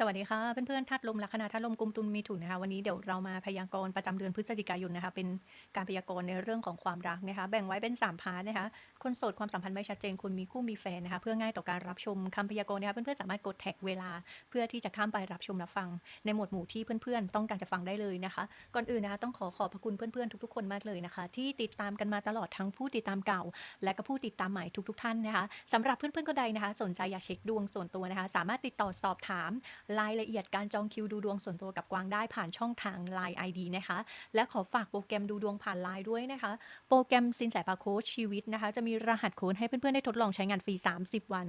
สวัสดีค่ะเพื่อนๆธาตุลมลัคนาธาตุลมกุมตุลมีถุนนะคะวันนี้เดี๋ยวเรามาพยากรณ์ประจำเดือนพฤศจิกายนนะคะเป็นการพยากรณ์ในเรื่องของความรักนะคะแบ่งไว้เป็น3พาร์ทนะคะคนโสดความสัมพันธ์ไม่ชัดเจนคนมีคู่มีแฟนนะคะเพื่อง่ายต่อการรับชมคำพยากรณ์นะคะเพื่อนๆสามารถกดแท็กเวลา เพื่อที่จะข้ามไปรับชมรับฟัง ในหมวดหมู่ที่เพื่อนๆ ต้องการจะฟังได้เลยนะคะ ก่อนอื่นนะคะต้องขอขอบพระคุณเพื่อนๆทุกๆคนมากเลยนะคะ ที่ติดตามกันมาตลอดทั้งผู้ติดตามเก่า และก็ผู้ติดตามใหม่ทุก ๆ ท่านนะคะสำหรับเพื่อนๆคนใดนะคะ สนใจอยากเช็คดวงส่วนตัวนะคะ สามารถติดต่อสอบถามรายละเอียดการจองคิวดูดวงส่วนตัวกับกวางได้ผ่านช่องทาง Line ID นะคะ และขอฝากโปรแกรมดูดวงผ่าน Line ด้วยนะคะ โปรแกรมสินแสปาโค้ชชีวิตนะคะ จะมีรหัสโค้ดให้เพื่อนๆ ได้ทดลองใช้งานฟรี 30 วัน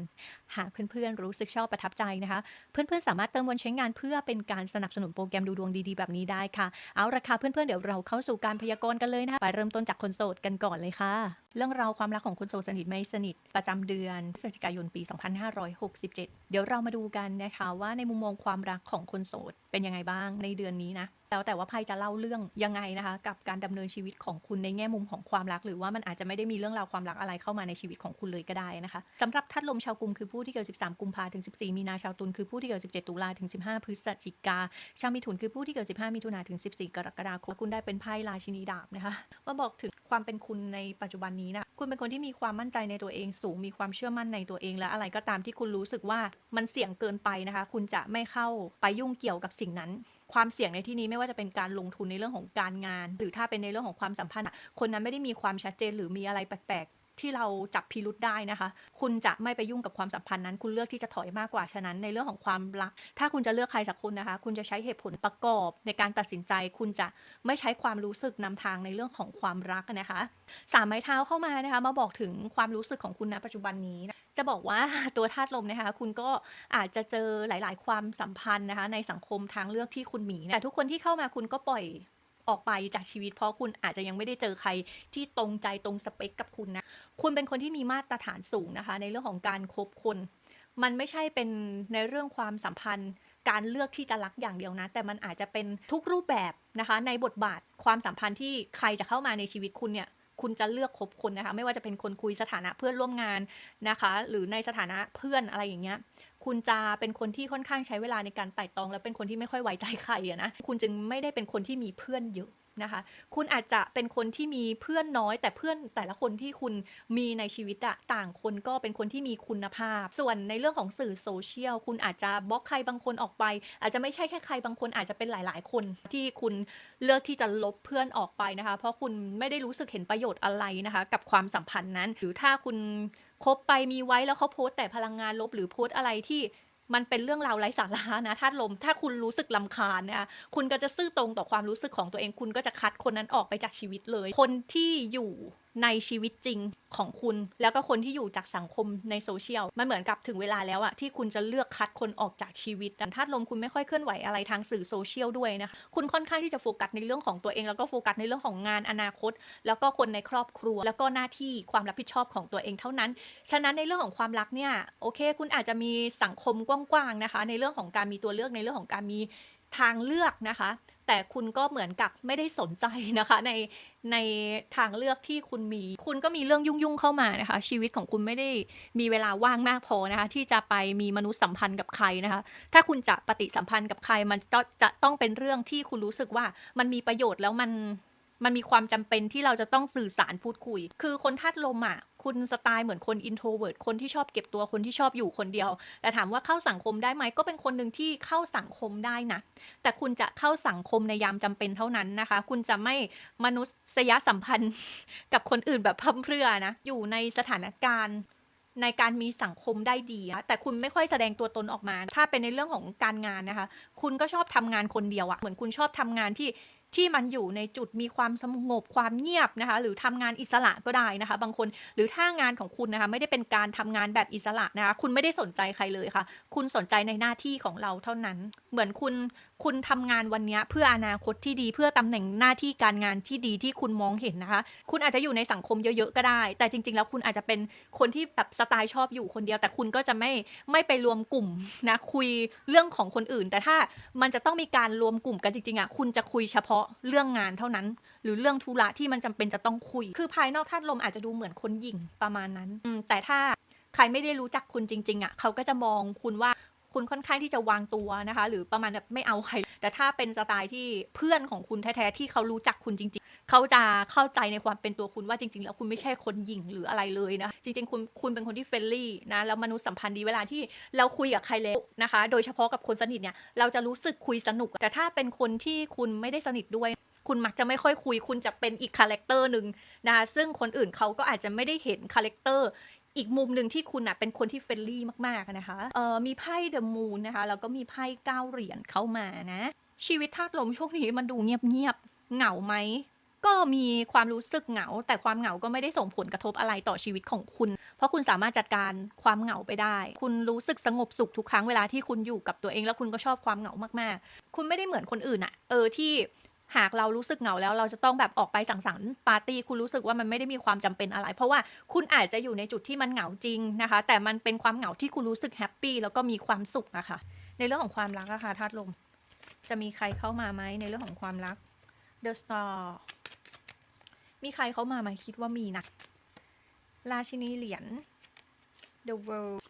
หากเพื่อนๆ รู้สึกชอบประทับใจนะคะ เพื่อนๆ สามารถเติมวันใช้งานเพื่อเป็นการสนับสนุนโปรแกรมดูดวงดีๆ แบบนี้ได้ค่ะ เอาราคาเพื่อนๆ เดี๋ยวเราเข้าสู่การพยากรณ์กันเลยนะคะ ไปเริ่มต้นจากคนโสดกันก่อนเลยค่ะ เรื่องราวความรักของคนโสดสนิทไม่สนิทประจำเดือนพฤศจิกายนปี 2567 เดี๋ยวเรามาดูกันนะคะว่าในมุมมองความรักของคนโสดเป็นยังไงบ้างในเดือนนี้นะแล้วแต่ว่าไพ่จะเล่าเรื่องยังไงนะคะ กับการดำเนินชีวิตของคุณในแง่มุมของความรัก หรือว่ามันอาจจะไม่ได้มีเรื่องราวความรักอะไรเข้ามาในชีวิตของคุณเลยก็ได้นะคะสำหรับทัดลมชาวกุมคือผู้ที่เกิด 13 กุมภาถึง 14 มีนาชาวตุลคือผู้ที่เกิด 17 ตุลาถึง 15 พฤศจิกา ชาวมิถุนคือผู้ที่เกิด 15 มิถุนาถึง 14 กรกฎาคมคุณได้เป็นไพ่ราชินีดาบนะคะว่าบอกถึงความเป็นคุณในปัจจุบันนี้นะคุณเป็นคนที่มีความมั่นใจในตัวเองสูงมีความเชื่อมั่นในตัวเอง และอะไรก็ตามที่คุณรู้สึกว่ามันเสี่ยงเกินไปนะคะ คุณจะไม่เข้าไปยุ่งเกี่ยวกับสิ่งนั้น ความเสี่ยงในที่นี้ไม่ว่าจะเป็นการลงทุนในเรื่องของการงาน หรือถ้าเป็นในเรื่องของความสัมพันธ์คนนั้นไม่ได้มีความชัดเจนหรือมีอะไรแปลกๆที่เราจับพิรุษได้นะคะ คุณจะไม่ไปยุ่งกับความสัมพันธ์นั้น คุณเลือกที่จะถอยมากกว่า ฉะนั้นในเรื่องของความรัก ถ้าคุณจะเลือกใครสักคนนะคะ คุณจะใช้เหตุผลประกอบในการตัดสินใจ คุณจะไม่ใช้ความรู้สึกนำทางในเรื่องของความรักนะคะ สามไม้เท้าเข้ามานะคะ มาบอกถึงความรู้สึกของคุณณปัจจุบันนี้นะ จะบอกว่า ตัวธาตุลมนะคะ คุณก็อาจจะเจอหลาย ๆ ความสัมพันธ์นะคะ ในสังคมทางเลือกที่คุณมีแต่ทุกคนที่เข้ามาคุณก็ปล่อยออกไปจากชีวิตเพราะคุณอาจจะยังไม่ได้เจอใครที่ตรงใจตรงสเปคกับคุณนะ คุณเป็นคนที่มีมาตรฐานสูงนะคะ ในเรื่องของการคบคน มันไม่ใช่เป็นในเรื่องความสัมพันธ์ การเลือกที่จะรักอย่างเดียวนะ แต่มันอาจจะเป็นทุกรูปแบบนะคะ ในบทบาทความสัมพันธ์ที่ใครจะเข้ามาในชีวิตคุณเนี่ย คุณจะเลือกคบคนนะคะ ไม่ว่าจะเป็นคนคุยสถานะเพื่อนร่วมงานนะคะ หรือในสถานะเพื่อนอะไรอย่างเงี้ยคุณจะเป็นคนที่ค่อนข้างใช้เวลาในการไต่ตอง และเป็นคนที่ไม่ค่อยไว้ใจใครอะนะคุณจึงไม่ได้เป็นคนที่มีเพื่อนเยอะ นะคะ คุณอาจจะเป็นคนที่มีเพื่อนน้อย แต่เพื่อนแต่ละคนที่คุณมีในชีวิตอะต่างคนก็เป็นคนที่มีคุณภาพ ส่วนในเรื่องของสื่อโซเชียลคุณอาจจะบล็อกใครบางคนออกไป อาจจะไม่ใช่แค่ใครบางคนอาจจะเป็นหลาย ๆ คนที่คุณเลือกที่จะลบเพื่อนออกไปนะคะ เพราะคุณไม่ได้รู้สึกเห็นประโยชน์อะไรนะคะ กับความสัมพันธ์นั้น หรือถ้าคุณคบไปมีไว้แล้วเขาโพสต์แต่พลังงานลบหรือโพสต์อะไรที่ มันเป็นเรื่องราวไร้สาระนะธาตุลม ถ้าคุณรู้สึกลำคาญนะคะคุณก็จะซื่อตรงต่อความรู้สึกของตัวเอง คุณก็จะคัดคนนั้นออกไปจากชีวิตเลย คนที่อยู่ในชีวิตจริงของคุณ แล้วก็คนที่อยู่จากสังคมในโซเชียลมันเหมือนกับถึงเวลาแล้วอะที่คุณจะเลือกคัดคนออกจากชีวิตแต่ธาตุลมคุณไม่ค่อยเคลื่อนไหวอะไรทางสื่อโซเชียลด้วยนะคะคุณค่อนข้างที่จะโฟกัสในเรื่องของตัวเอง แล้วก็โฟกัสในเรื่องของงานอนาคต แล้วก็คนในครอบครัว แล้วก็หน้าที่ความรับผิดชอบของตัวเองเท่านั้น ฉะนั้นในเรื่องของความรักเนี่ยโอเค คุณอาจจะมีสังคมกว้างๆนะคะ ในเรื่องของการมีตัวเลือกในเรื่องของการมีทางเลือกนะคะ แต่คุณก็เหมือนกับไม่ได้สนใจนะคะ ในในทางเลือกที่คุณมี คุณก็มีเรื่องยุ่งๆเข้ามานะคะ ชีวิตของคุณไม่ได้มีเวลาว่างมากพอนะคะ ที่จะไปมีมนุษยสัมพันธ์กับใครนะคะ ถ้าคุณจะปฏิสัมพันธ์กับใคร มันจะจะต้องเป็นเรื่องที่คุณรู้สึกว่ามันมีประโยชน์แล้วมัน มันมีความจำเป็นที่เราจะต้องสื่อสารพูดคุย คือคนธาตุลมอะ คุณสไตล์เหมือนคนอินโทรเวิร์ดคนที่ชอบเก็บตัวคนที่ชอบอยู่คนเดียว แต่ถามว่าเข้าสังคมได้ไหมก็เป็นคนหนึ่งที่เข้าสังคมได้นะ แต่คุณจะเข้าสังคมในยามจำเป็นเท่านั้นนะคะ คุณจะไม่มนุษยสัมพันธ์กับคนอื่นแบบพั่มเพรื่อนะ อยู่ในสถานการณ์ในการมีสังคมได้ดีอะแต่คุณไม่ค่อยแสดงตัวตนออกมา ถ้าเป็นในเรื่องของการงานนะคะ คุณก็ชอบทำงานคนเดียวอะเหมือนคุณชอบทำงานที่ ที่มันอยู่ในจุดมีความสงบความเงียบนะคะ หรือทำงานอิสระก็ได้นะคะ บางคนหรือถ้างานของคุณนะคะ ไม่ได้เป็นการทำงานแบบอิสระนะคะ คุณไม่ได้สนใจใครเลยค่ะ คุณสนใจในหน้าที่ของเราเท่านั้น เหมือนคุณ คุณทำงานวันนี้เพื่ออนาคตที่ดีเพื่อตำแหน่งหน้าที่การงานที่ดีที่คุณมองเห็นนะคะ คุณอาจจะอยู่ในสังคมเยอะๆก็ได้ แต่จริง ๆ แล้วคุณอาจจะเป็นคนที่แบบสไตล์ชอบอยู่คนเดียว แต่คุณก็จะไม่ไม่ไปรวมกลุ่มนะคุยเรื่องของคนอื่น แต่ถ้ามันจะต้องมีการรวมกลุ่มกันจริงๆอะคุณจะคุยเฉพาะเรื่องงานเท่านั้น หรือเรื่องธุระที่มันจำเป็นจะต้องคุย คือภายนอกธาตุลมอาจจะดูเหมือนคนหยิ่งประมาณนั้นแต่ถ้าใครไม่ได้รู้จักคุณจริง ๆอะเขาก็จะมองคุณว่า คุณค่อนข้างที่จะวางตัวนะคะ หรือประมาณแบบไม่เอาใคร แต่ถ้าเป็นสไตล์ที่เพื่อนของคุณแท้ๆที่เขารู้จักคุณจริง ๆ เขาจะเข้าใจในความเป็นตัวคุณว่าจริง ๆ แล้วคุณไม่ใช่คนหยิ่งหรืออะไรเลยนะ จริง ๆ คุณคุณเป็นคนที่เฟรนลี่นะแล้วมนุษยสัมพันธ์ดีเวลาที่เราคุยกับใครแล้วนะคะ โดยเฉพาะกับคนสนิทเนี่ยเราจะรู้สึกคุยสนุก แต่ถ้าเป็นคนที่คุณไม่ได้สนิทด้วยคุณมักจะไม่ค่อยคุย คุณจะเป็นอีกคาแรคเตอร์หนึ่งนะคะซึ่งคนอื่นเขาก็อาจจะไม่ได้เห็นคาแรคเตอร์ อีกมุมหนึ่งที่คุณอะเป็นคนที่เฟรนลี่มากๆนะคะเออมีไพ่เดอะมูนนะคะแล้วก็มีไพ่เก้าเหรียญเข้ามานะ ชีวิตธาตุลมช่วงนี้มันดูเงียบๆเหงาไหมก็มีความรู้สึกเหงา แต่ความเหงาก็ไม่ได้ส่งผลกระทบอะไรต่อชีวิตของคุณ เพราะคุณสามารถจัดการความเหงาไปได้ คุณรู้สึกสงบสุขทุกครั้งเวลาที่คุณอยู่กับตัวเอง แล้วคุณก็ชอบความเหงามากๆ คุณไม่ได้เหมือนคนอื่นอะเออที่ หากเรารู้สึกเหงาแล้วเราจะต้องแบบออกไปสังสรรค์ปาร์ตี้คุณรู้สึกว่ามันไม่ได้มีความจำเป็นอะไร เพราะว่าคุณอาจจะอยู่ในจุดที่มันเหงาจริงนะคะ แต่มันเป็นความเหงาที่คุณรู้สึกแฮปปี้แล้วก็มีความสุขอะค่ะ ในเรื่องของความรักอะค่ะธาตุลม จะมีใครเข้ามาไหมในเรื่องของความรัก The Star มีใครเข้ามาไหมคิดว่ามีนะราชินีเหรียญ The World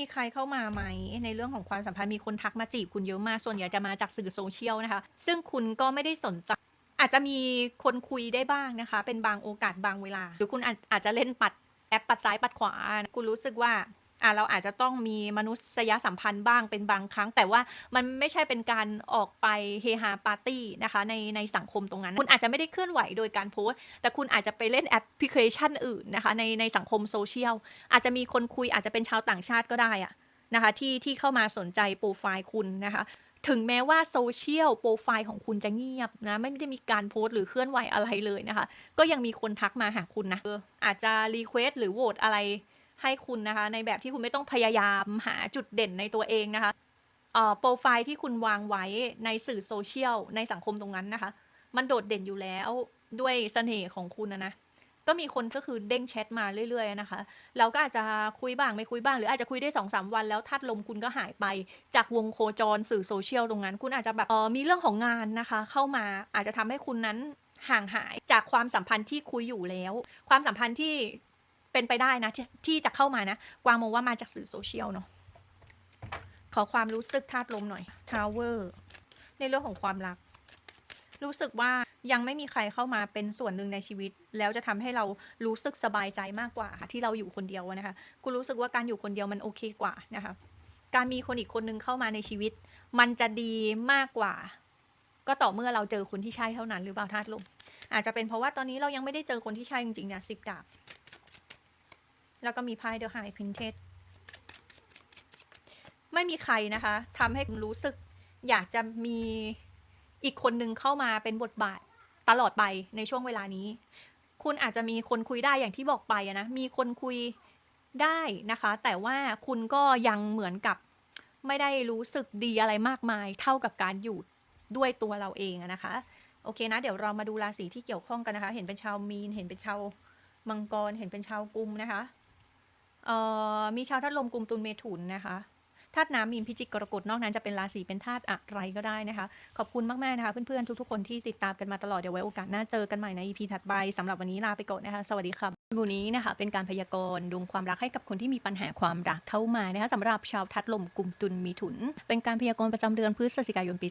มีใครเข้ามาไหมในเรื่องของความสัมพันธ์มีคนทักมาจีบคุณเยอะมากส่วนใหญ่จะมาจากสื่อโซเชียลนะคะ ซึ่งคุณก็ไม่ได้สนใจอาจจะมีคนคุยได้บ้างนะคะ เป็นบางโอกาสบางเวลา หรือคุณอาจอาจจะเล่นปัดแอปปัดซ้ายปัดขวา คุณรู้สึกว่า อะเราอาจจะต้องมีมนุษยสัมพันธ์บ้างเป็นบางครั้ง แต่ว่ามันไม่ใช่เป็นการออกไปเฮฮาปาร์ตี้นะคะในในสังคมตรงนั้น คุณอาจจะไม่ได้เคลื่อนไหวโดยการโพสต์ แต่คุณอาจจะไปเล่นแอปพลิเคชันอื่นนะคะในในสังคมโซเชียลอาจจะมีคนคุยอาจจะเป็นชาวต่างชาติก็ได้อะนะคะที่ที่เข้ามาสนใจโปรไฟล์คุณนะคะถึงแม้ว่าโซเชียลโปรไฟล์ของคุณจะเงียบนะไม่ได้มีการโพสต์หรือเคลื่อนไหวอะไรเลยนะคะ ก็ยังมีคนทักมาหาคุณนะอออาจจะรีเควสหรือโหวตอะไร ให้คุณนะคะ ในแบบที่คุณไม่ต้องพยายามหาจุดเด่นในตัวเองนะคะโปรไฟล์ที่คุณวางไว้ในสื่อโซเชียลในสังคมตรงนั้นนะคะ มันโดดเด่นอยู่แล้วด้วยเสน่ห์ของคุณนะนะก็มีคนก็คือเด้งแชทมาเรื่อยๆนะคะ เราก็อาจจะคุยบ้างไม่คุยบ้าง หรืออาจจะคุยได้สองสามวันแล้วทัดลมคุณก็หายไป จากวงโคจรสื่อโซเชียลตรงนั้น คุณอาจจะแบบเออมีเรื่องของงานนะคะ เข้ามาอาจจะทำให้คุณนั้นห่างหายจากความสัมพันธ์ที่คุยอยู่แล้ว ความสัมพันธ์ที่ เป็นไปได้นะที่ที่จะเข้ามานะ กวางมองว่ามาจากสื่อโซเชียลเนาะขอความรู้สึกธาตุลมหน่อยทาวเวอร์ในเรื่องของความรัก รู้สึกว่ายังไม่มีใครเข้ามาเป็นส่วนหนึ่งในชีวิต แล้วจะทำให้เรารู้สึกสบายใจมากกว่าที่เราอยู่คนเดียวนะคะกูรู้สึกว่าการอยู่คนเดียวมันโอเคกว่านะคะการมีคนอีกคนนึงเข้ามาในชีวิต มันจะดีมากกว่า ก็ต่อเมื่อเราเจอคนที่ใช่เท่านั้นหรือเปล่าธาตุลมอาจจะเป็นเพราะว่าตอนนี้เรายังไม่ได้เจอคนที่ใช่จริงๆนี่ยสิบดาบ แล้วก็มีไพ่เดอะไฮพินเทสไม่มีใครนะคะทำให้คุณรู้สึกอยากจะมีอีกคนหนึ่งเข้ามาเป็นบทบาทตลอดไปในช่วงเวลานี้ คุณอาจจะมีคนคุยได้อย่างที่บอกไปนะ มีคนคุยได้นะคะ แต่ว่าคุณก็ยังเหมือนกับไม่ได้รู้สึกดีอะไรมากมาย เท่ากับการอยู่ด้วยตัวเราเองนะคะโอเคนะเดี๋ยวเรามาดูราศีที่เกี่ยวข้องกันนะคะ เห็นเป็นชาวมีน เห็นเป็นชาวมังกร เห็นเป็นชาวกุมนะคะ เอ่อมีชาวธาตุลมกลุ่มตุลเมถุนนะคะธาตุน้ำมีนพิจิกกรกฎนอกนั้นจะเป็นราศีเป็นธาตุอะไรก็ได้นะคะ ขอบคุณมากๆนะคะ เพื่อนๆ ทุกๆคนที่ติดตามกันมาตลอด เดี๋ยวไว้โอกาสหน้าเจอกันใหม่ใน EP ถัดไปสำหรับวันนี้ลาไปก่อนนะคะ สวัสดีค่ะ วันนี้นะคะเป็นการพยากรณ์ดวงความรักให้กับคนที่มีปัญหาความรักเข้ามานะคะสำหรับชาวทัดลมกุมตุลมีถุน เป็นการพยากรณ์ประจำเดือนพฤศจิกายนปี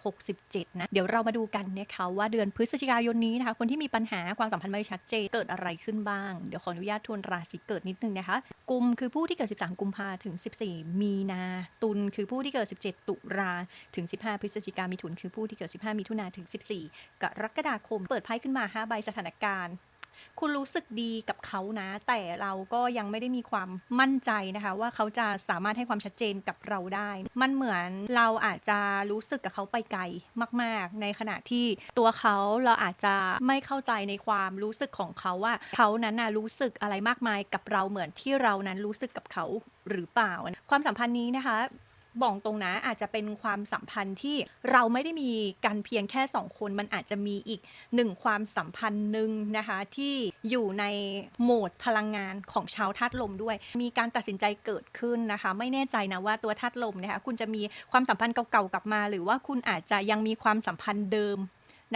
2567 นะ เดี๋ยวเรามาดูกันนะคะว่าเดือนพฤศจิกายนนี้นะคะคนที่มีปัญหาความสัมพันธ์ไม่ชัดเจนเกิดอะไรขึ้นบ้าง เดี๋ยวขออนุญาตทวนราศีเกิดนิดนึงนะคะกุมคือผู้ที่เกิด 13 กุมภาถึง 14 มีนา ตุลคือผู้ที่เกิด 17 ตุลาถึง 15 พฤศจิกามิถุน คือผู้ที่เกิด 15 มิถุนาถึง 14 กรกฎาคม เปิดไพ่ขึ้นมา 5 ใบสถานการณ์ คุณรู้สึกดีกับเขานะ แต่เราก็ยังไม่ได้มีความมั่นใจนะคะ ว่าเขาจะสามารถให้ความชัดเจนกับเราได้ มันเหมือนเราอาจจะรู้สึกกับเขาไปไกลมาก ๆ ในขณะที่ตัวเขาเราอาจจะไม่เข้าใจในความรู้สึกของเขาว่า เขานั้นนะรู้สึกอะไรมากมายกับเราเหมือนที่เรานั้นรู้สึกกับเขาหรือเปล่า ความสัมพันธ์นี้นะคะ บอกตรงนะอาจจะเป็นความสัมพันธ์ที่เราไม่ได้มีกันเพียงแค่สองคน มันอาจจะมีอีกหนึ่งความสัมพันธ์หนึ่งนะคะ ที่อยู่ในโหมดพลังงานของชาวธาตุลมด้วย มีการตัดสินใจเกิดขึ้นนะคะ ไม่แน่ใจนะว่าตัวธาตุลมนะคะคุณจะมีความสัมพันธ์เก่าๆกลับมา หรือว่าคุณอาจจะยังมีความสัมพันธ์เดิม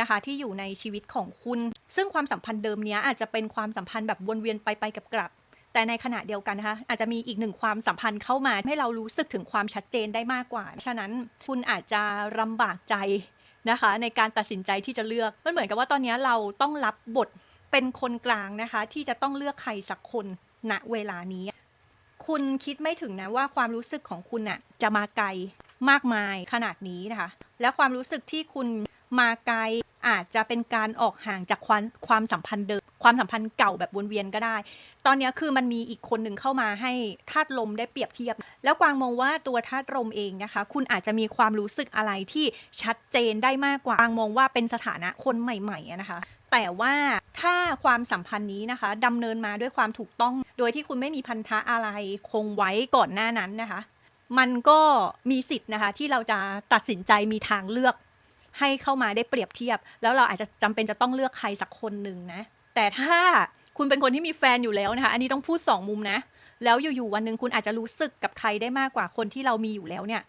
นะคะที่อยู่ในชีวิตของคุณ ซึ่งความสัมพันธ์เดิมนี้อาจจะเป็นความสัมพันธ์แบบวนเวียนไปไปกับกลับ แต่ในขณะเดียวกันนะคะอาจจะมีอีกหนึ่งความสัมพันธ์เข้ามา ให้เรารู้สึกถึงความชัดเจนได้มากกว่า ฉะนั้นคุณอาจจะลำบากใจนะคะ ในการตัดสินใจที่จะเลือกมันเหมือนกับว่าตอนนี้เราต้องรับบทเป็นคนกลางนะคะ ที่จะต้องเลือกใครสักคนณเวลานี้ คุณคิดไม่ถึงนะว่าความรู้สึกของคุณน่ะจะมาไกลมากมายขนาดนี้นะคะ และความรู้สึกที่คุณมาไกล อาจจะเป็นการออกห่างจากความความสัมพันธ์เดิมความสัมพันธ์เก่าแบบวนเวียนก็ได้ ตอนนี้คือมันมีอีกคนหนึ่งเข้ามาให้ธาตุลมได้เปรียบเทียบ แล้วกวางมองว่าตัวธาตุลมเองนะคะ คุณอาจจะมีความรู้สึกอะไรที่ชัดเจนได้มากกว่ากวางมองว่าเป็นสถานะคนใหม่ๆนะคะ แต่ว่าถ้าความสัมพันธ์นี้นะคะดำเนินมาด้วยความถูกต้อง โดยที่คุณไม่มีพันธะอะไรคงไว้ก่อนหน้านั้นนะคะ มันก็มีสิทธิ์นะคะที่เราจะตัดสินใจมีทางเลือก ให้เข้ามาได้เปรียบเทียบ แล้วเราอาจจะจำเป็นจะต้องเลือกใครสักคนหนึ่งนะ แต่ถ้าคุณเป็นคนที่มีแฟนอยู่แล้วนะคะ อันนี้ต้องพูดสองมุมนะ แล้วอยู่ๆวันหนึ่งคุณอาจจะรู้สึกกับใครได้มากกว่าคนที่เรามีอยู่แล้วเนี่ย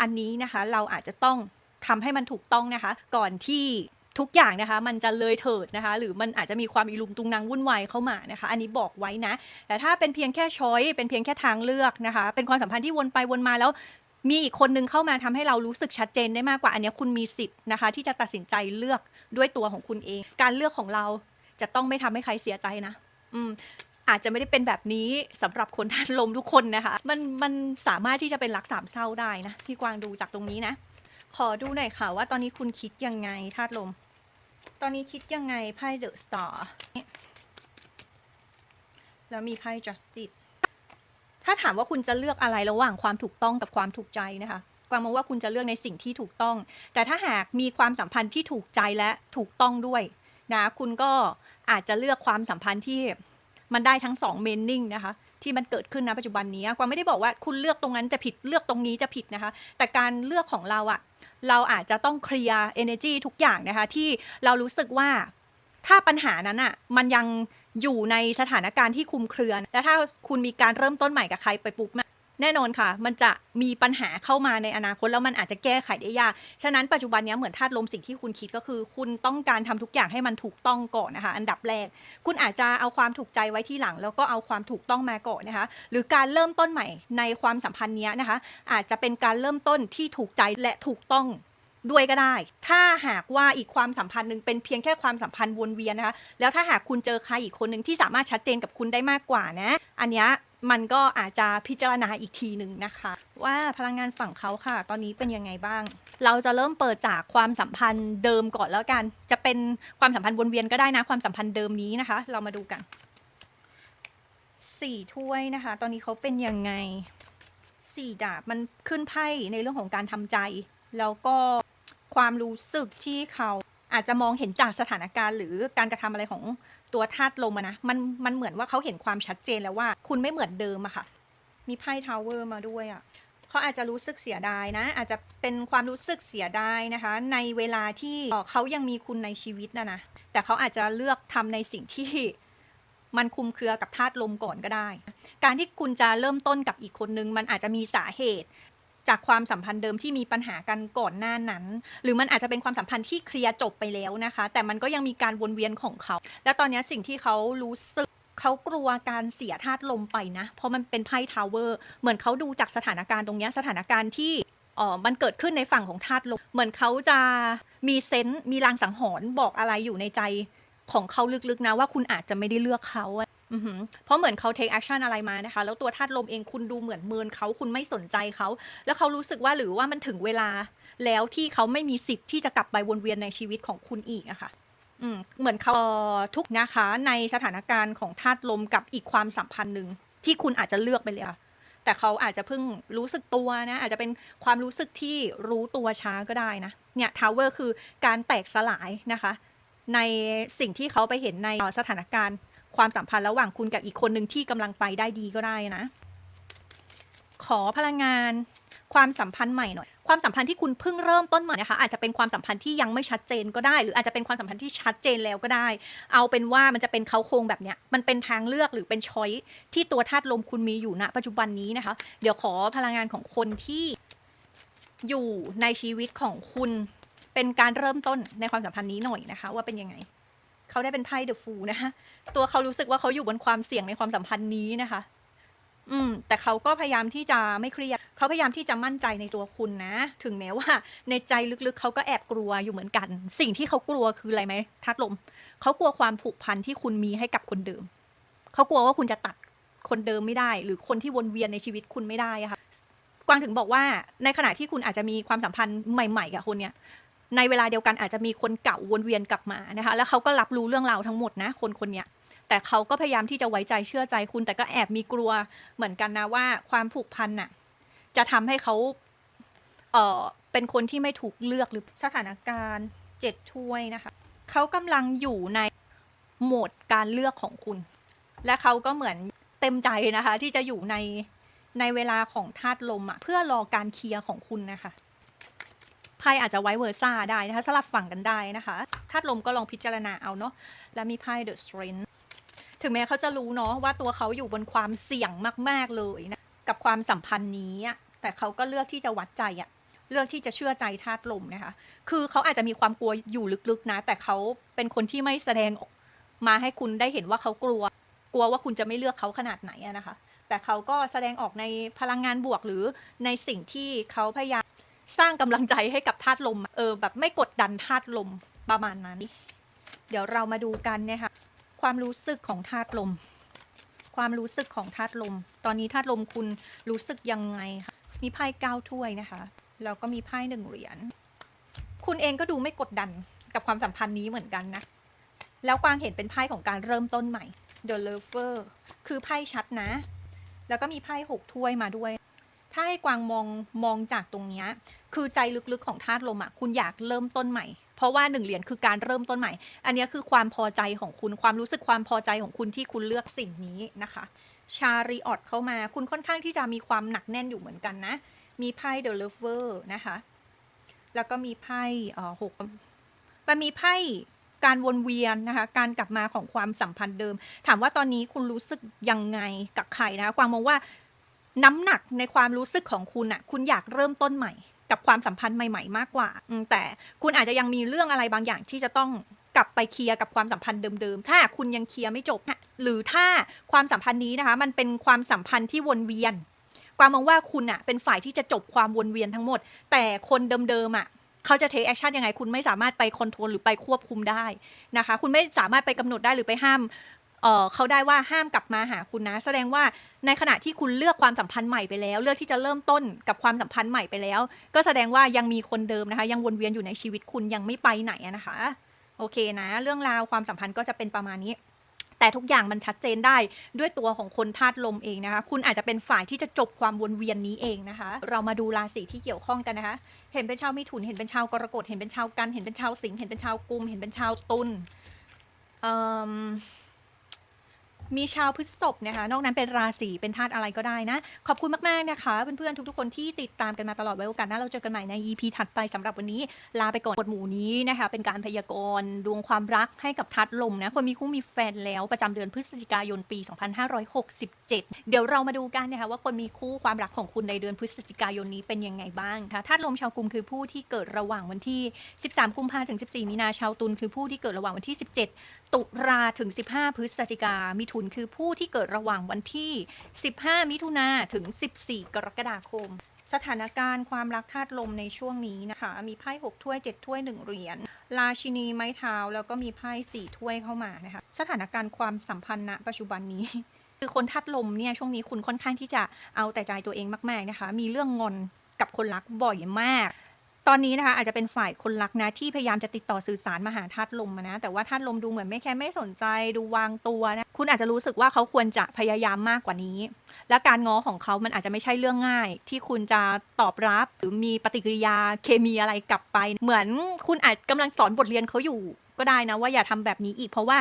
อันนี้นะคะเราอาจจะต้องทำให้มันถูกต้องนะคะ ก่อนที่ทุกอย่างนะคะ มันจะเลยเถิดนะคะ หรือมันอาจจะมีความอีลุงตุงนางวุ่นวายเข้ามานะคะ อันนี้บอกไว้นะ แต่ถ้าเป็นเพียงแค่ช้อยเป็นเพียงแค่ทางเลือกนะคะ เป็นความสัมพันธ์ที่วนไปวนมาแล้ว มีอีกคนนึงเข้ามาทำให้เรารู้สึกชัดเจนได้มากกว่าอันนี้คุณมีสิทธิ์นะคะ ที่จะตัดสินใจเลือกด้วยตัวของคุณเอง การเลือกของเราจะต้องไม่ทำให้ใครเสียใจนะ อืมอาจจะไม่ได้เป็นแบบนี้สำหรับคนทานลมทุกคนนะคะ มันมันสามารถที่จะเป็นรักสามเศร้าได้นะที่กวางดูจากตรงนี้นะ ขอดูหน่อยค่ะว่าตอนนี้คุณคิดยังไงธาตุลม ตอนนี้คิดยังไงไพ่เดอะสตาร์แล้วมีไพ่ justice ถ้าถามว่าคุณจะเลือกอะไรระหว่างความถูกต้องกับความถูกใจนะคะกวางมองว่าคุณจะเลือกในสิ่งที่ถูกต้อง แต่ถ้าหากมีความสัมพันธ์ที่ถูกใจและถูกต้องด้วยนะคุณก็อาจจะเลือกความสัมพันธ์ที่มันได้ทั้งสองเมนนิ่งนะคะที่มันเกิดขึ้นณปัจจุบันนี้กวางไม่ได้บอกว่าคุณเลือกตรงนั้นจะผิดเลือกตรงนี้จะผิดนะคะ แต่การเลือกของเราอะเราอาจจะต้องเคลียร์ energy ทุกอย่างนะคะที่เรารู้สึกว่าถ้าปัญหานั้นอะมันยัง อยู่ในสถานการณ์ที่คุมเครือ และถ้าคุณมีการเริ่มต้นใหม่กับใครไปปุ๊บเนี่ยแน่นอนค่ะ มันจะมีปัญหาเข้ามาในอนาคตแล้วมันอาจจะแก้ไขได้ยาก ฉะนั้นปัจจุบันนี้เหมือนธาตุลมสิ่งที่คุณคิดก็คือ คุณต้องการทำทุกอย่างให้มันถูกต้องก่อนนะคะ อันดับแรก คุณอาจจะเอาความถูกใจไว้ที่หลัง แล้วก็เอาความถูกต้องมาก่อนนะคะ หรือการเริ่มต้นใหม่ในความสัมพันธ์นี้นะคะ อาจจะเป็นการเริ่มต้นที่ถูกใจและถูกต้อง ด้วยก็ได้ ถ้าหากว่าอีกความสัมพันธ์หนึ่งเป็นเพียงแค่ความสัมพันธ์วนเวียนนะคะแล้วถ้าหากคุณเจอใครอีกคนหนึ่งที่สามารถชัดเจนกับคุณได้มากกว่านะ อันนี้มันก็อาจจะพิจารณาอีกทีหนึ่งนะคะ ว่าพลังงานฝั่งเขาค่ะ ตอนนี้เป็นยังไงบ้าง เราจะเริ่มเปิดจากความสัมพันธ์เดิมก่อนแล้วกัน จะเป็นความสัมพันธ์วนเวียนก็ได้นะ ความสัมพันธ์เดิมนี้นะคะ เรามาดูกันสี่ถ้วยนะคะ ตอนนี้เขาเป็นยังไงสี่ดาบมันขึ้นไพ่ในเรื่องของการทำใจ แล้วก็ ความรู้สึกที่เขาอาจจะมองเห็นจากสถานการณ์ หรือการกระทำอะไรของตัวธาตุลมนะมันมันเหมือนว่าเขาเห็นความชัดเจนแล้วว่า คุณไม่เหมือนเดิมอะค่ะ มีไพ่ทาวเวอร์มาด้วยอะเขาอาจจะรู้สึกเสียดายนะ อาจจะเป็นความรู้สึกเสียดายนะคะ ในเวลาที่เขายังมีคุณในชีวิตนะนะแต่เขาอาจจะเลือกทำในสิ่งที่มันคุมเครือกับธาตุลมก่อนก็ได้ การที่คุณจะเริ่มต้นกับอีกคนนึง มันอาจจะมีสาเหตุ จากความสัมพันธ์เดิมที่มีปัญหากันก่อนหน้านั้น หรือมันอาจจะเป็นความสัมพันธ์ที่เคลียร์จบไปแล้วนะคะ แต่มันก็ยังมีการวนเวียนของเขา แล้วตอนนี้สิ่งที่เขารู้สึกเขากลัวการเสียธาตุลมไปนะ เพราะมันเป็นไพ่ทาวเวอร์เหมือนเขาดูจากสถานการณ์ตรงนี้สถานการณ์ที่อ๋อมันเกิดขึ้นในฝั่งของธาตุลม เหมือนเขาจะมีเซนส์มีลางสังหรณ์บอกอะไรอยู่ในใจของเขาลึกๆนะว่าคุณอาจจะไม่ได้เลือกเขา เพราะเหมือนเขา take action อะไรมานะคะ แล้วตัวธาตุลมเองคุณดูเหมือนเมินเขาคุณไม่สนใจเขา แล้วเขารู้สึกว่าหรือว่ามันถึงเวลา แล้วที่เขาไม่มีสิทธิ์ที่จะกลับไปวนเวียนในชีวิตของคุณอีกอะค่ะเหมือนเขาทุกนะคะในสถานการณ์ของธาตุลมกับอีกความสัมพันธ์หนึ่งที่คุณอาจจะเลือกไปเลยอะแต่เขาอาจจะเพิ่งรู้สึกตัวนะ อาจจะเป็นความรู้สึกที่รู้ตัวช้าก็ได้นะ เนี่ยทาวเวอร์คือการแตกสลายนะคะ ในสิ่งที่เขาไปเห็นในสถานการณ์ ความสัมพันธ์ระหว่างคุณกับอีกคนหนึ่งที่กำลังไปได้ดีก็ได้นะ ขอพลังงานความสัมพันธ์ใหม่หน่อย ความสัมพันธ์ที่คุณเพิ่งเริ่มต้นใหม่นะคะ อาจจะเป็นความสัมพันธ์ที่ยังไม่ชัดเจนก็ได้ หรืออาจจะเป็นความสัมพันธ์ที่ชัดเจนแล้วก็ได้ เอาเป็นว่ามันจะเป็นเขาโครงแบบเนี้ย มันเป็นทางเลือกหรือเป็นช้อยที่ตัวธาตุลมคุณมีอยู่ณปัจจุบันนี้นะคะ เดี๋ยวขอพลังงานของคนที่อยู่ในชีวิตของคุณ เป็นการเริ่มต้นในความสัมพันธ์นี้หน่อยนะคะ ว่าเป็นยังไง เขาได้เป็นไพ่เดอะฟูนะคะตัวเขารู้สึกว่าเขาอยู่บนความเสี่ยงในความสัมพันธ์นี้นะคะ อืม แต่เขาก็พยายามที่จะไม่เครียดเขาพยายามที่จะมั่นใจในตัวคุณนะ ถึงแม้ว่า ในใจลึกๆเขาก็แอบกลัวอยู่เหมือนกัน สิ่งที่เขากลัวคืออะไรไหมทัดลมเขากลัวความผูกพันที่คุณมีให้กับคนเดิมเขากลัวว่าคุณจะตัดคนเดิมไม่ได้ หรือคนที่วนเวียนในชีวิตคุณไม่ได้อะค่ะกวางถึงบอกว่าในขณะที่คุณอาจจะมีความสัมพันธ์ใหม่ ๆ กับคนเนี้ย ในเวลาเดียวกันอาจจะมีคนเก่าวนเวียนกลับมานะคะ แล้วเขาก็รับรู้เรื่องราวทั้งหมดนะ คนคนเนี้ยแต่เขาก็พยายามที่จะไว้ใจเชื่อใจคุณ แต่ก็แอบมีกลัวเหมือนกันนะว่าความผูกพันน่ะ จะทำให้เขาเออเป็นคนที่ไม่ถูกเลือกหรือสถานการณ์เจ็ดถ้วยนะคะเขากำลังอยู่ในโหมดการเลือกของคุณ และเขาก็เหมือนเต็มใจนะคะ ที่จะอยู่ในในเวลาของธาตุลมอะเพื่อรอการเคลียร์ของคุณนะคะ ไพ่อาจจะไว้เวอร์ซ่าได้นะคะ สลับฝั่งกันได้นะคะธาตุลมก็ลองพิจารณาเอาเนาะแล้วมีไพ่ The Strength ถึงแม้เขาจะรู้เนาะว่าตัวเขาอยู่บนความเสี่ยงมาก ๆเลยนะกับความสัมพันธ์นี้แต่เขาก็เลือกที่จะวัดใจอะเลือกที่จะเชื่อใจธาตุลมนะคะ คือเขาอาจจะมีความกลัวอยู่ลึกๆนะ แต่เขาเป็นคนที่ไม่แสดงออกมาให้คุณได้เห็นว่าเขากลัว กลัวว่าคุณจะไม่เลือกเขาขนาดไหนนะคะ แต่เขาก็แสดงออกในพลังงานบวกหรือในสิ่งที่เขาพยายาม สร้างกำลังใจให้กับธาตุลม เออ แบบไม่กดดันธาตุลมประมาณนั้น เดี๋ยวเรามาดูกันนะคะความรู้สึกของธาตุลม ความรู้สึกของธาตุลม ตอนนี้ธาตุลมคุณรู้สึกยังไงคะมีไพ่เก้าถ้วยนะคะแล้วก็มีไพ่หนึ่งเหรียญคุณเองก็ดูไม่กดดันกับความสัมพันธ์นี้เหมือนกันนะ แล้วกวางเห็นเป็นไพ่ของการเริ่มต้นใหม่ The Lover คือไพ่ชัดนะ แล้วก็มีไพ่หกถ้วยมาด้วย ถ้าให้กวางมองมองจากตรงเนี้ยคือใจลึกๆของธาตุลมอะคุณอยากเริ่มต้นใหม่ เพราะว่าหนึ่งเหรียญคือการเริ่มต้นใหม่ อันนี้คือความพอใจของคุณความรู้สึกความพอใจของคุณที่คุณเลือกสิ่งนี้นะคะชาริออตเข้ามา คุณค่อนข้างที่จะมีความหนักแน่นอยู่เหมือนกันนะ มีไพ่ The Lover นะคะ แล้วก็มีไพ่เอ่อหกมันมีไพ่การวนเวียนนะคะ การกลับมาของความสัมพันธ์เดิม ถามว่าตอนนี้คุณรู้สึกยังไงกับใครนะคะกวางมองว่า น้ำหนักในความรู้สึกของคุณอะคุณอยากเริ่มต้นใหม่ กับความสัมพันธ์ใหม่ ๆ มากกว่าแต่คุณอาจจะยังมีเรื่องอะไรบางอย่างที่จะต้องกลับไปเคลียร์กับความสัมพันธ์เดิมๆ ถ้าคุณยังเคลียร์ไม่จบนะหรือถ้าความสัมพันธ์นี้นะคะ มันเป็นความสัมพันธ์ที่วนเวียนกวางมองว่าคุณอะเป็นฝ่ายที่จะจบความวนเวียนทั้งหมด แต่คนเดิมๆอะเขาจะเทคแอคชั่นยังไง คุณไม่สามารถไปคอนโทรลหรือไปควบคุมได้นะคะ คุณไม่สามารถไปกำหนดได้หรือไปห้าม เเขาได้ว่าห้ามกลับมาหาคุณนะ แสดงว่าในขณะที่คุณเลือกความสัมพันธ์ใหม่ไปแล้ว เลือกที่จะเริ่มต้นกับความสัมพันธ์ใหม่ไปแล้ว ก็แสดงว่ายังมีคนเดิมนะคะ ยังวนเวียนอยู่ในชีวิตคุณยังไม่ไปไหนนะคะ โอเคนะ เรื่องราวความสัมพันธ์ก็จะเป็นประมาณนี้แต่ทุกอย่างมันชัดเจนได้ด้วยตัวของคนธาตุลมเองนะคะ คุณอาจจะเป็นฝ่ายที่จะจบความวนเวียนนี้เองนะคะ เรามาดูราศีที่เกี่ยวข้องกันนะคะ เห็นเป็นชาวมิถุน เห็นเป็นชาวกรกฎ เห็นเป็นชาวกัน เห็นเป็นชาวสิงห์ เห็นเป็นชาวกุม เห็นเป็นชาวตุล มีชาวพฤษภนะคะ นอกนั้นเป็นราศีเป็นธาตุอะไรก็ได้นะ ขอบคุณมาก ๆ นะคะ เพื่อนๆ ทุก ๆ คนที่ติดตามกันมาตลอดไว้โอกาสหน้าเราเจอกันใหม่ใน EP ถัดไปสำหรับวันนี้ ลาไปก่อนบทหมู่นี้นะคะ เป็นการพยากรณ์ดวงความรักให้กับทัดลมนะ คนมีคู่มีแฟนแล้วประจำเดือนพฤศจิกายนปี 2567 เดี๋ยวเรามาดูกันนะคะว่าคนมีคู่ความรักของคุณในเดือนพฤศจิกายนนี้เป็นยังไงบ้างคะทัดลมชาวกุมคือผู้ที่เกิดระหว่างวันที่ 13 กุมภาพันธ์ถึง 14 มีนาชาวตุลคือผู้ที่เกิดระหว่างวันที่ 17 ตุลาถึง 15 พฤศจิกามิถุนคือผู้ที่เกิดระหว่างวันที่ 15 มิถุนาถึง 14 กรกฎาคม สถานการณ์ความรักธาตุลมในช่วงนี้นะคะ มีไพ่ 6 ถ้วย 7 ถ้วย 1 เหรียญราชินีไม้เท้าแล้วก็มีไพ่4ถ้วยเข้ามานะคะ สถานการณ์ความสัมพันธ์ณปัจจุบันนี้ คือคนธาตุลมเนี่ยช่วงนี้คุณค่อนข้างที่จะเอาแต่ใจตัวเองมาก ๆนะคะ มีเรื่องงอนกับคนรักบ่อยมาก ตอนนี้นะคะอาจจะเป็นฝ่ายคนรักนะที่พยายามจะติดต่อสื่อสารมาหาธาตุลมนะ แต่ว่าธาตุลมดูเหมือนไม่แค่ไม่สนใจดูวางตัวนะคุณอาจจะรู้สึกว่าเขาควรจะพยายามมากกว่านี้ และการง้อของเขามันอาจจะไม่ใช่เรื่องง่าย ที่คุณจะตอบรับหรือมีปฏิกิริยาเคมีอะไรกลับไป เหมือนคุณอาจกำลังสอนบทเรียนเขาอยู่ก็ได้นะว่าอย่าทำแบบนี้อีกเพราะว่า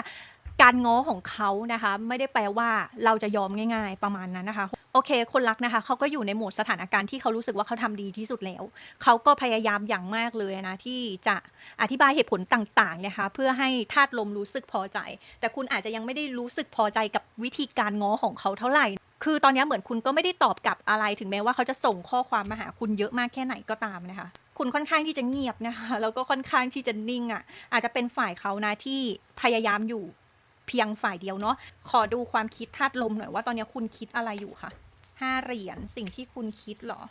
การง้อของเขานะคะ ไม่ได้แปลว่าเราจะยอมง่าย ๆ ประมาณนั้นนะคะ โอเค คนรักนะคะเขาก็อยู่ในโหมดสถานการณ์ที่เขารู้สึกว่าเขาทำดีที่สุดแล้ว เขาก็พยายามอย่างมากเลยนะที่จะอธิบายเหตุผลต่างๆนะคะ เพื่อให้ธาตุลมรู้สึกพอใจ แต่คุณอาจจะยังไม่ได้รู้สึกพอใจกับวิธีการง้อของเขาเท่าไหร่ คือตอนนี้เหมือนคุณก็ไม่ได้ตอบกลับอะไรถึงแม้ว่าเขาจะส่งข้อความมาหาคุณเยอะมากแค่ไหนก็ตามนะคะคคุณค่อนข้างที่จะเงียบนะคะแล้วก็ค่อนข้างที่จะนิ่งอะ่ะอาจจะเป็นฝ่ายเขานะที่พยายามอยู่ เพียงฝ่ายเดียวเนาะขอดูความคิดธาตุลมหน่อยว่าตอนนี้คุณคิดอะไรอยู่คะห้าเหรียญสิ่งที่คุณคิดเหรอ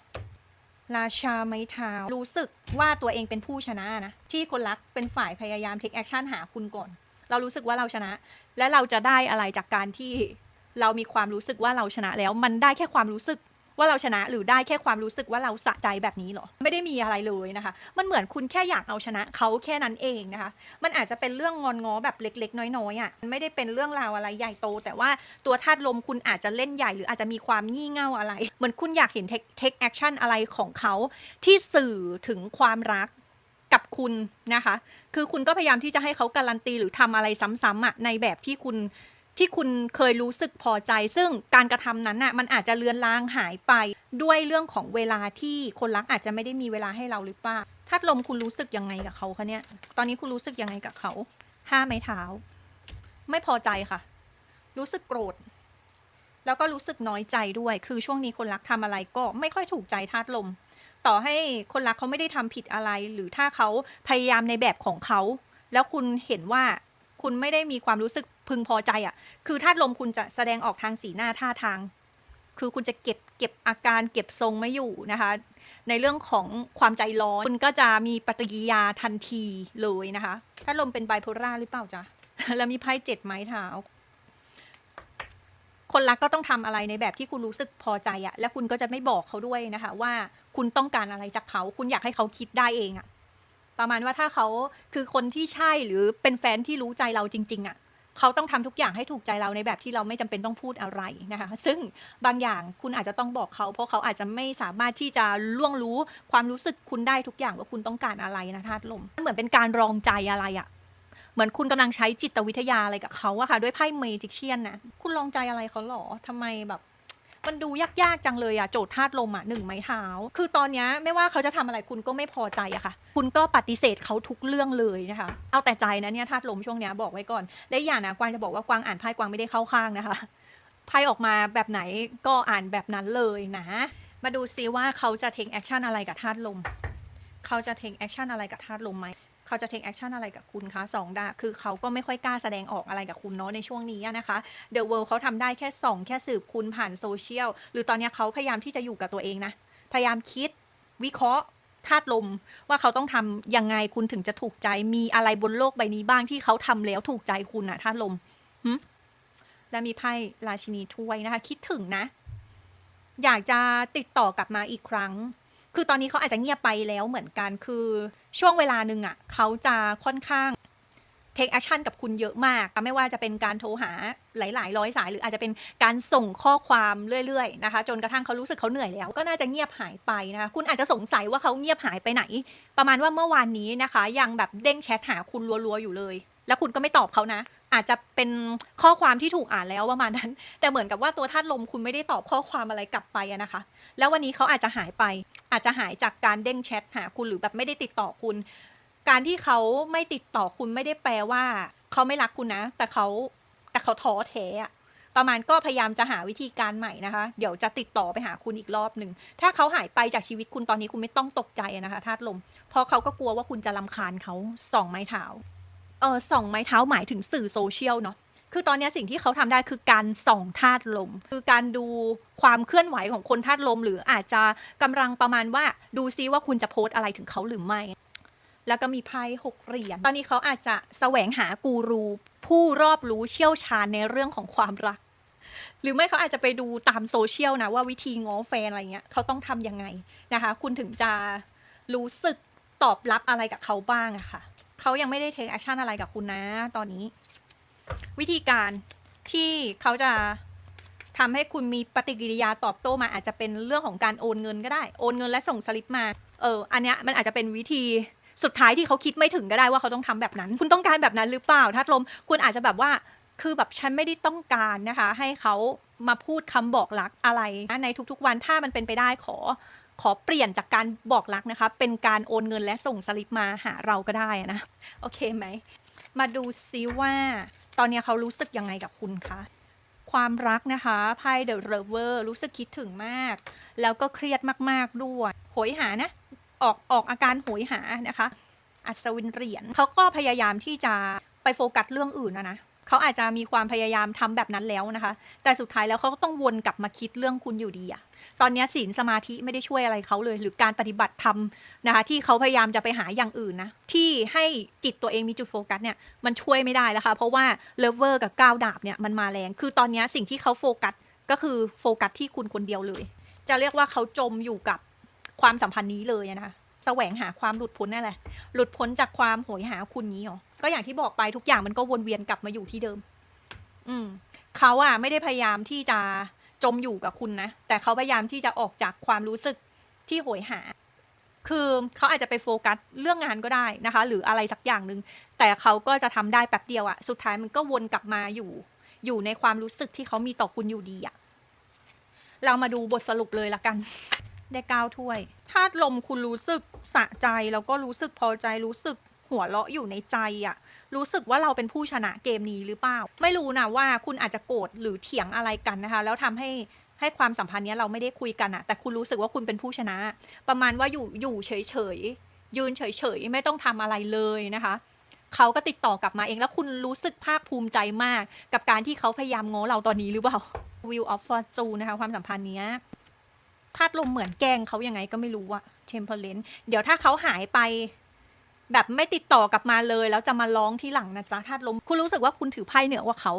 ราชาไม้เท้ารู้สึกว่าตัวเองเป็นผู้ชนะนะ ที่คนรักเป็นฝ่ายพยายามเทคแอคชั่นหาคุณก่อน เรารู้สึกว่าเราชนะ และเราจะได้อะไรจากการที่เรามีความรู้สึกว่าเราชนะแล้วมันได้แค่ความรู้สึก ว่าเราชนะหรือได้แค่ความรู้สึกว่าเราสะใจแบบนี้เหรอ ไม่ได้มีอะไรเลยนะคะ มันเหมือนคุณแค่อยากเอาชนะเขาแค่นั้นเองนะคะ มันอาจจะเป็นเรื่องงอนง้อแบบเล็ก ๆ น้อยๆอะไม่ได้เป็นเรื่องราวอะไรใหญ่โต แต่ว่าตัวธาตุลมคุณอาจจะเล่นใหญ่ หรืออาจจะมีความงี่เง่าอะไร เหมือนคุณอยากเห็นเทคแอคชั่นอะไรของเขาที่สื่อถึงความรักกับคุณนะคะ คือคุณก็พยายามที่จะให้เขาการันตีหรือทำอะไรซ้ำๆอะในแบบที่คุณ ที่คุณเคยรู้สึกพอใจ ซึ่งการกระทำนั้นน่ะมันอาจจะเลือนลางหายไปด้วยเรื่องของเวลาที่คนรักอาจจะไม่ได้มีเวลาให้เราหรือเปล่าธาลมคุณรู้สึกยังไงกับเขาคะเนี่ยตอนนี้คุณรู้สึกยังไงกับเขาห้าไม้เท้า ไม่พอใจค่ะ รู้สึกโกรธ แล้วก็รู้สึกน้อยใจด้วย คือช่วงนี้คนรักทำอะไรก็ไม่ค่อยถูกใจธาตุลม ต่อให้คนรักเขาไม่ได้ทำผิดอะไร หรือถ้าเขาพยายามในแบบของเขา แล้วคุณเห็นว่า คุณไม่ได้มีความรู้สึกพึงพอใจอะ่ะ คือธาตุลมคุณจะแสดงออกทางสีหน้าท่าทาง คือคุณจะเก็บเก็บอาการเก็บทรงไม่อยู่นะคะ ในเรื่องของความใจร้อนคุณก็จะมีปฏิกิยาทันทีเลยนะคะธาตุลมเป็นไบโพล่าหรือเปล่าจ๊ะ แล้วมีไพ่เจ็ดไม้เท้าคนรักก็ต้องทำอะไรในแบบที่คุณรู้สึกพอใจอะและคุณก็จะไม่บอกเขาด้วยนะคะ ว่าคุณต้องการอะไรจากเขา คุณอยากให้เขาคิดได้เองอะ ประมาณว่าถ้าเขาคือคนที่ใช่หรือเป็นแฟนที่รู้ใจเราจริง ๆอะเขาต้องทำทุกอย่างให้ถูกใจเราในแบบที่เราไม่จำเป็นต้องพูดอะไรนะคะ ซึ่งบางอย่างคุณอาจจะต้องบอกเขา เพราะเขาอาจจะไม่สามารถที่จะล่วงรู้ความรู้สึกคุณได้ทุกอย่างว่าคุณต้องการอะไรนะธาตุลมเหมือนเป็นการรองใจอะไรอะเหมือนคุณกำลังใช้จิตวิทยาอะไรกับเขาอะค่ะ ด้วยไพ่เมจิกเชียนนะคุณลองใจอะไรเขาหรอทำไมแบบ มันดูยากๆจังเลยอะโจทย์ธาตุลมอะหนึ่งไม้เท้า คือตอนนี้ไม่ว่าเขาจะทำอะไรคุณก็ไม่พอใจอะค่ะ คุณก็ปฏิเสธเขาทุกเรื่องเลยนะคะ เอาแต่ใจนะเนี่ยธาตุลมช่วงนี้บอกไว้ก่อน และอย่างนะกวางจะบอกว่ากวางอ่านไพ่กวางไม่ได้เข้าข้างนะคะไพ่ออกมาแบบไหนก็อ่านแบบนั้นเลยนะ มาดูซิว่าเขาจะ take action อะไรกับธาตุลม เขาจะ take action อะไรกับธาตุลมไหม เขาจะ take action อะไรกับคุณคะสองดาคือเขาก็ไม่ค่อยกล้าแสดงออกอะไรกับคุณเนาะในช่วงนี้นะคะ The World เขาทำได้แค่ส่องแค่สืบคุณผ่านโซเชียลหรือตอนนี้เขาพยายามที่จะอยู่กับตัวเองนะ พยายามคิดวิเคราะห์ธาตุลมว่าเขาต้องทำยังไงคุณถึงจะถูกใจมีอะไรบนโลกใบนี้บ้างที่เขาทำแล้วถูกใจคุณอะธาตุลมหึและมีไพ่ราชินีถ้วยนะคะ คิดถึงนะ อยากจะติดต่อกลับมาอีกครั้ง คือตอนนี้เขาอาจจะเงียบไปแล้วเหมือนกันคือ ช่วงเวลาหนึ่งอะเขาจะค่อนข้างเทคแอคชั่นกับคุณเยอะมาก ไม่ว่าจะเป็นการโทรหาหลาย ๆ ร้อยสาย หรืออาจจะเป็นการส่งข้อความเรื่อย ๆ นะคะ จนกระทั่งเขารู้สึกเขาเหนื่อยแล้ว ก็น่าจะเงียบหายไปนะคะ คุณอาจจะสงสัยว่าเขาเงียบหายไปไหน ประมาณว่าเมื่อวานนี้นะคะ ยังแบบเด้งแชทหาคุณรัว ๆ อยู่เลย แล้วคุณก็ไม่ตอบเขานะ อาจจะเป็นข้อความที่ถูกอ่านแล้วประมาณนั้น แต่เหมือนกับว่าตัวธาตุลมคุณไม่ได้ตอบข้อความอะไรกลับไปนะคะ แล้ววันนี้เขาอาจจะหายไป อาจจะหายจากการเด้งแชทหาคุณหรือแบบไม่ได้ติดต่อคุณ การที่เขาไม่ติดต่อคุณไม่ได้แปลว่า เขาไม่รักคุณนะ แต่เขาแต่เขาท้อแท้อะประมาณก็พยายามจะหาวิธีการใหม่นะคะ เดี๋ยวจะติดต่อไปหาคุณอีกรอบหนึ่ง ถ้าเขาหายไปจากชีวิตคุณตอนนี้คุณไม่ต้องตกใจนะคะธาตุลม เพราะเขาก็กลัวว่าคุณจะลำคาญเขาสองไม้เท้า เออส่องไม้เท้าหมายถึงสื่อโซเชียลเนาะคือตอนนี้สิ่งที่เขาทำได้คือการส่องธาตุลม คือการดูความเคลื่อนไหวของคนธาตุลม หรืออาจจะกำลังประมาณว่าดูซิว่าคุณจะโพสต์อะไรถึงเขาหรือไม่ แล้วก็มีไพ่หกเหรียญตอนนี้เขาอาจจะแสวงหากูรูผู้รอบรู้เชี่ยวชาญในเรื่องของความรัก หรือไม่เขาอาจจะไปดูตามโซเชียลนะว่าวิธีง้อแฟนอะไรเงี้ยเขาต้องทำยังไงนะคะ คุณถึงจะรู้สึกตอบรับอะไรกับเขาบ้างอะค่ะ เขายังไม่ได้เทคแอคชั่นอะไรกับคุณนะ ตอนนี้ วิธีการที่เขาจะทำให้คุณมีปฏิกิริยาตอบโต้มาอาจจะเป็นเรื่องของการโอนเงินก็ได้ โอนเงินและส่งสลิปมา เออ อันเนี้ยมันอาจจะเป็นวิธีสุดท้ายที่เขาคิดไม่ถึงก็ได้ว่าเขาต้องทำแบบนั้น คุณต้องการแบบนั้นหรือเปล่าถ้าลม คุณอาจจะแบบว่า คือแบบฉันไม่ได้ต้องการนะคะ ให้เขามาพูดคำบอกรักอะไรนะในทุกๆวันถ้ามันเป็นไปได้ขอ ขอเปลี่ยนจากการบอกรักนะคะ เป็นการโอนเงินและส่งสลิปมาหาเราก็ได้นะ โอเคไหม มาดูซิว่าตอนนี้เขารู้สึกยังไงกับคุณคะความรักนะคะไพ่เดอะเรเวอร์รู้สึกคิดถึงมาก แล้วก็เครียดมาก ๆ ด้วยโหยหานะ ออกออกอาการโหยหานะคะ อัศวินเหรียญเขาก็พยายามที่จะไปโฟกัสเรื่องอื่นนะนะเขาอาจจะมีความพยายามทำแบบนั้นแล้วนะคะ แต่สุดท้ายแล้วเขาก็ต้องวนกลับมาคิดเรื่องคุณอยู่ดีอะ ตอนนี้ศีลสมาธิไม่ได้ช่วยอะไรเขาเลย หรือการปฏิบัติธรรมนะคะที่เขาพยายามจะไปหาอย่างอื่นนะที่ให้จิตตัวเองมีจุดโฟกัสเนี่ยมันช่วยไม่ได้แล้วค่ะเพราะว่าเลเวอร์กับก้าวดาบเนี่ยมันมาแรง คือตอนนี้สิ่งที่เขาโฟกัสก็คือโฟกัสที่คุณคนเดียวเลย จะเรียกว่าเขาจมอยู่กับความสัมพันธ์นี้เลยนะคะแสวงหาความหลุดพ้นนั่นแหละ หลุดพ้นจากความโหยหาคุณนี้หรอ ก็อย่างที่บอกไปทุกอย่างมันก็วนเวียนกลับมาอยู่ที่เดิม อืมเขาอะไม่ได้พยายามที่จะ จมอยู่กับคุณนะ แต่เขาพยายามที่จะออกจากความรู้สึกที่โหยหา คือเขาอาจจะไปโฟกัสเรื่องงานก็ได้นะคะ หรืออะไรสักอย่างหนึ่งแต่เขาก็จะทำได้แป๊บเดียวอะสุดท้ายมันก็วนกลับมาอยู่ อยู่ในความรู้สึกที่เขามีต่อคุณอยู่ดีอะเรามาดูบทสรุปเลยละกัน ได้เก้าถ้วยถ้าลมคุณรู้สึกสะใจแล้วก็รู้สึกพอใจรู้สึก หัวเราะอยู่ในใจอะรู้สึกว่าเราเป็นผู้ชนะเกมนี้หรือเปล่า ไม่รู้นะว่าคุณอาจจะโกรธหรือเถียงอะไรกันนะคะ แล้วทำให้ให้ความสัมพันธ์เนี้ยเราไม่ได้คุยกันอะแต่คุณรู้สึกว่าคุณเป็นผู้ชนะ ประมาณว่าอยู่อยู่เฉยเฉยๆยืนเฉยเฉยๆไม่ต้องทำอะไรเลยนะคะเขาก็ติดต่อกลับมาเองแล้วคุณรู้สึกภาคภูมิใจมาก กับการที่เขาพยายามง้อเราตอนนี้หรือเปล่า Wheel of Fortune นะคะความสัมพันธ์เนี้ยธาตุลมเหมือนแกงเขายังไงก็ไม่รู้อะเทมเพลนเดี๋ยวถ้าเขาหายไป แบบไม่ติดต่อกลับมาเลย แล้วจะมาร้องที่หลังนะจ๊ะธาตุลม คุณรู้สึกว่าคุณถือไพ่เหนือกว่าเขา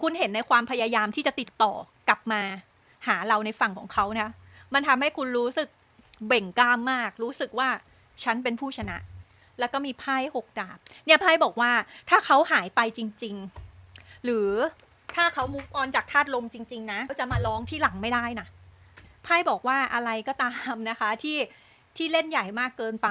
คุณเห็นในความพยายามที่จะติดต่อกลับมา หาเราในฝั่งของเขานะ มันทำให้คุณรู้สึกเบ่งกล้ามมาก รู้สึกว่าฉันเป็นผู้ชนะ แล้วก็มีไพ่หกดาบ เนี่ยไพ่บอกว่าถ้าเขาหายไปจริง ๆ หรือถ้าเขา move on จากธาตุลมจริง ๆ นะ ก็จะมาร้องที่หลังไม่ได้นะไพ่บอกว่าอะไรก็ตามนะคะที่ ที่เล่นใหญ่มากเกินไป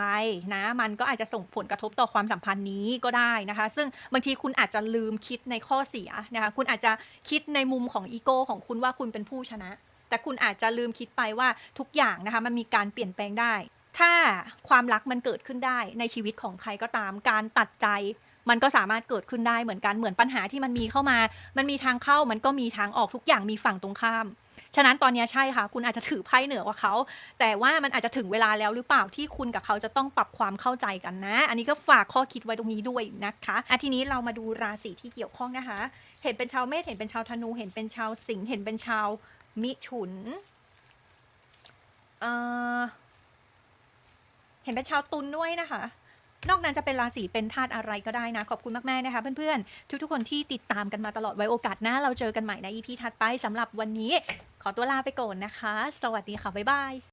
นะ มันก็อาจจะส่งผลกระทบต่อความสัมพันธ์นี้ก็ได้นะคะ ซึ่งบางทีคุณอาจจะลืมคิดในข้อเสียนะคะ คุณอาจจะคิดในมุมของอีโก้ของคุณว่าคุณเป็นผู้ชนะ แต่คุณอาจจะลืมคิดไปว่าทุกอย่างนะคะ มันมีการเปลี่ยนแปลงได้ ถ้าความรักมันเกิดขึ้นได้ในชีวิตของใครก็ตาม การตัดใจมันก็สามารถเกิดขึ้นได้เหมือนกันเหมือนปัญหาที่มันมีเข้ามา มันมีทางเข้ามันก็มีทางออกทุกอย่างมีฝั่งตรงข้าม ฉะนั้นตอนนี้ใช่ค่ะ คุณอาจจะถือไพ่เหนือกว่าเขา แต่ว่ามันอาจจะถึงเวลาแล้วหรือเปล่าที่คุณกับเขาจะต้องปรับความเข้าใจกันนะ อันนี้ก็ฝากข้อคิดไว้ตรงนี้ด้วยนะคะอะทีนี้เรามาดูราศีที่เกี่ยวข้องนะคะ เห็นเป็นชาวเมษเห็นเป็นชาวธนู เห็นเป็นชาวสิงห์เห็นเป็นชาวมิถุนเอ่อเห็นเป็นชาวตุลด้วยนะคะ นอกนั้นจะเป็นราศีเป็นธาตุอะไรก็ได้นะ ขอบคุณมากๆนะคะเพื่อนๆ ทุกๆคนที่ติดตามกันมาตลอดไว้โอกาสหน้าเราเจอกันใหม่ใน EP ถัดไปสำหรับวันนี้ ขอตัวลาไปก่อนนะคะ สวัสดีค่ะ บ๊ายบาย